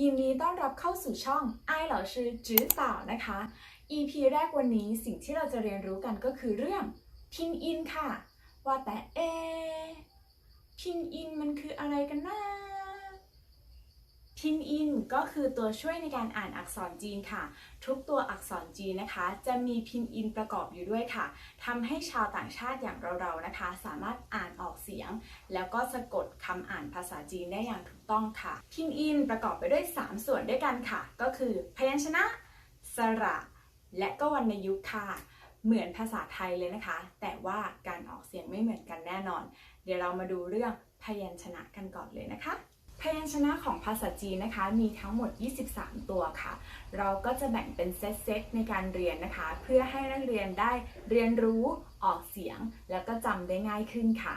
ยินดีต้อนรับเข้าสู่ช่องไอเหล่าชื่อจื้อต่านะคะ EP แรกวันนี้สิ่งที่เราจะเรียนรู้กันก็คือเรื่องพินอินค่ะ ว่าแต่เอพินอินมันคืออะไรกันนะ พินอินก็คือตัวช่วยในการอ่านอักษรจีนค่ะ ทุกตัวอักษรจีนนะคะ จะมีพินอินประกอบอยู่ด้วยค่ะทำให้ชาวต่างชาติอย่างเราๆนะคะ สามารถอ่านออกเสียง แล้วก็สะกดคำอ่านภาษาจีนได้อย่างถูกต้องค่ะ พินอินประกอบไปด้วย 3 ส่วนด้วยกันค่ะ ก็คือ พยัญชนะ สระ และก็วรรณยุกต์ค่ะเหมือนภาษาไทยเลยนะคะ แต่ว่าการออกเสียงไม่เหมือนกันแน่นอน เดี๋ยวเรามาดูเรื่องพยัญชนะกันก่อนเลยนะคะ พยัญชนะของภาษาจีนนะคะมีทั้งหมด 23 ตัวค่ะ เราก็จะแบ่งเป็นเซตๆในการเรียนนะคะ เพื่อให้นักเรียนได้เรียนรู้ออกเสียง แล้วก็จำได้ง่ายขึ้นค่ะ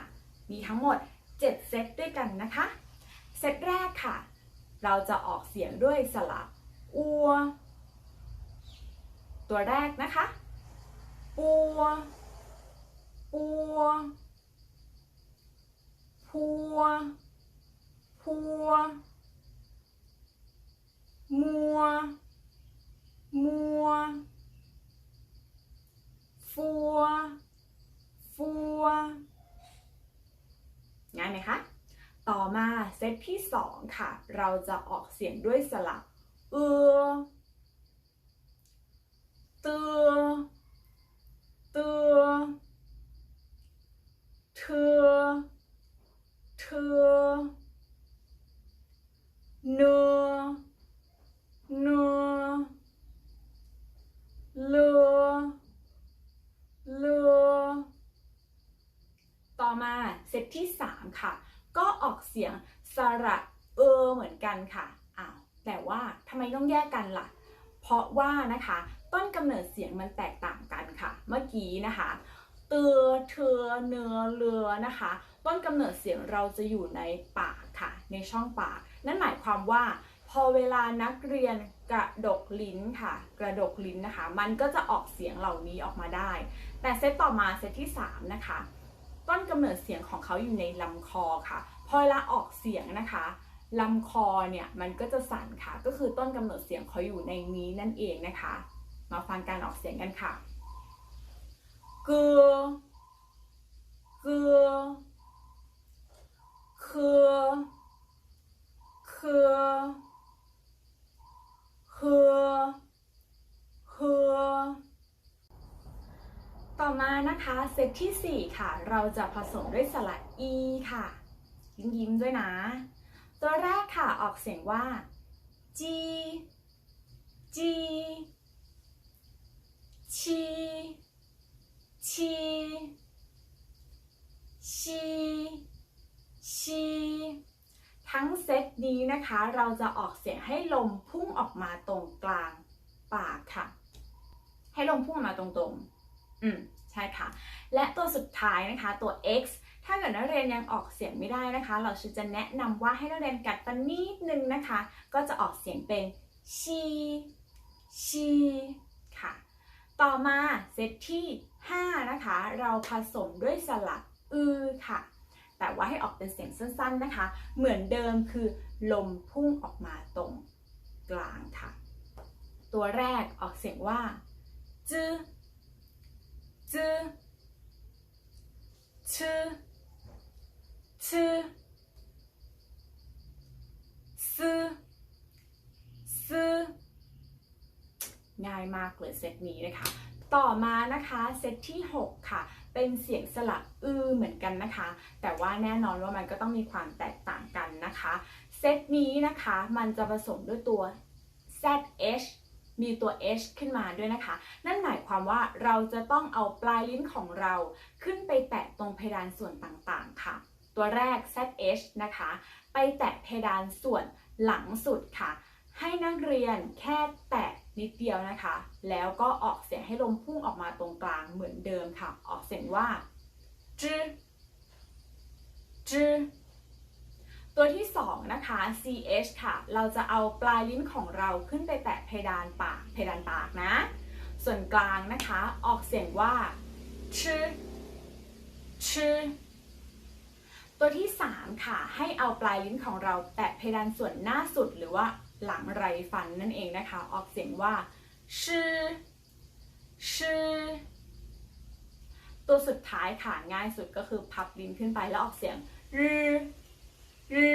มีทั้งหมด 7 เซตด้วยกันนะคะเซตแรกค่ะ เราจะออกเสียงด้วยสระอัว ตัวแรกนะคะปัวปัวพัว พัว มัว มัว ฟัว ฟัว ง่ายไหมคะ ต่อมาเซตที่สองค่ะ เราจะออกเสียงด้วยสระเอือเตือ เตือ เธอ เธอ เนอ เนอ เลอ เลอ ต่อมาเซต ที่ 3 ค่ะ ก็ออกเสียงสระเออเหมือนกันค่ะอ้าวแต่ว่าทำไมต้องแยกกันล่ะ เพราะว่านะคะ ต้นกำเนิดเสียงมันแตกต่างกันค่ะ เมื่อกี้นะคะเตือเธอเนื้อเรือนะคะ ต้นกำเนิดเสียงเราจะอยู่ในปากค่ะ ในช่องปาก นั่นหมายความว่า พอเวลานักเรียนกระดกลิ้นค่ะ กระดกลิ้นนะคะ มันก็จะออกเสียงเหล่านี้ออกมาได้ แต่เซตต่อมาเซตที่ 3 นะคะ ต้นกำเนิดเสียงของเขาอยู่ในลำคอค่ะ พอเวลาออกเสียงนะคะลำคอเนี่ยมันก็จะสั่นค่ะ ก็คือต้นกำเนิดเสียงเขาอยู่ในนี้นั่นเองนะคะ มาฟังการออกเสียงกันค่ะเกือเกือเคอเคอเฮอเฮอ ต่อมา นะคะเซตที่ 4 ค่ะ เราจะผสมด้วยสระอีค่ะ ยิ้มยิ้มๆด้วยนะ ตัวแรกค่ะออกเสียงว่าจีจีชีชีชีชีทั้งเซตนี้นะคะ เราจะออกเสียงให้ลมพุ่งออกมาตรงกลางปากค่ะ ให้ลมพุ่งออกมาตรงๆ อืม ช่ค่ะ และตัวสุดท้ายนะคะตัว x ถ้าเกิดนักเรียนยังออกเสียงไม่ได้นะคะ เราจะแนะนำว่าให้นักเรียนกัดฟันนิดนึงนะคะ ก็จะออกเสียงเป็นชีชีค่ะ ต่อมาเซตที่ 5 นะคะ เราผสมด้วยสระอือค่ะแต่ว่าให้ออกเป็นเสียงสั้นๆนะคะ เหมือนเดิมคือลมพุ่งออกมาตรงกลางค่ะ ตัวแรกออกเสียงว่าจื้อ จื้อชื่อชื่อซื้อซื้อง่ายมากเลยเซตนี้นะคะ ต่อมานะคะเซตที่ 6 ค่ะ เป็นเสียงสระอือเหมือนกันนะคะ แต่ว่าแน่นอนว่ามันก็ต้องมีความแตกต่างกันนะคะ เซตนี้นะคะมันจะผสมด้วยตัว zh มีตัว h ขึ้นมาด้วยนะคะ นั่นหมายความว่าเราจะต้องเอาปลายลิ้นของเราขึ้นไปแตะตรงเพดานส่วนต่างๆ ค่ะ ตัวแรก zh นะคะ ไปแตะเพดานส่วนหลังสุดค่ะ ให้นักเรียนแค่แตะนิดเดียวนะคะ แล้วก็ออกเสียงให้ลมพุ่งออกมาตรงกลางเหมือนเดิมค่ะ ออกเสียงว่าจื้อจื้อ ตัวที่ 2 นะคะ ch ค่ะ เราจะเอาปลายลิ้นของเราขึ้นไปแตะเพดานปาก เพดานปากนะ ส่วนกลางนะคะ ออกเสียงว่าชื่อชื่อตัวที่ 3 ค่ะ ให้เอาปลายลิ้นของเราแตะเพดานส่วนหน้าสุดหรือว่าหลังไรฟันนั่นเองนะคะ ออกเสียงว่าชื่อชื่อตัวสุดท้ายค่ะง่ายสุดก็คือพับลิ้นขึ้นไปแล้วออกเสียงรื รื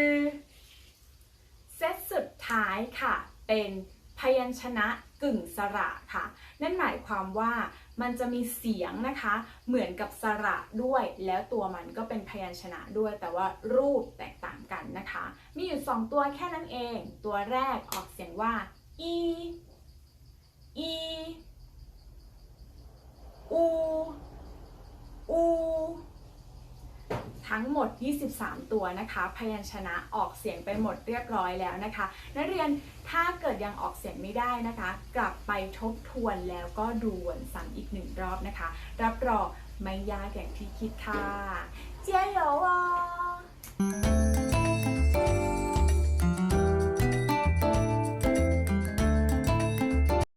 เซตสุดท้ายค่ะเป็นพยัญชนะกึ่งสระค่ะ นั่นหมายความว่ามันจะมีเสียงนะคะ เหมือนกับสระด้วย แล้วตัวมันก็เป็นพยัญชนะด้วย แต่ว่ารูปแตกต่างกันนะคะ มีอยู่ 2 ตัวแค่นั้นเอง ตัวแรกออกเสียงว่า e e u u ทั้งหมด 23 ตัวนะคะ พยัญชนะออกเสียงไปหมดเรียบร้อยแล้วนะคะ นักเรียนถ้าเกิดยังออกเสียงไม่ได้นะคะ กลับไปทบทวนแล้วก็ดูวนซ้ำอีกหนึ่งรอบนะคะ รับรองไม่ยากอย่างที่คิดค่ะ เจียวอ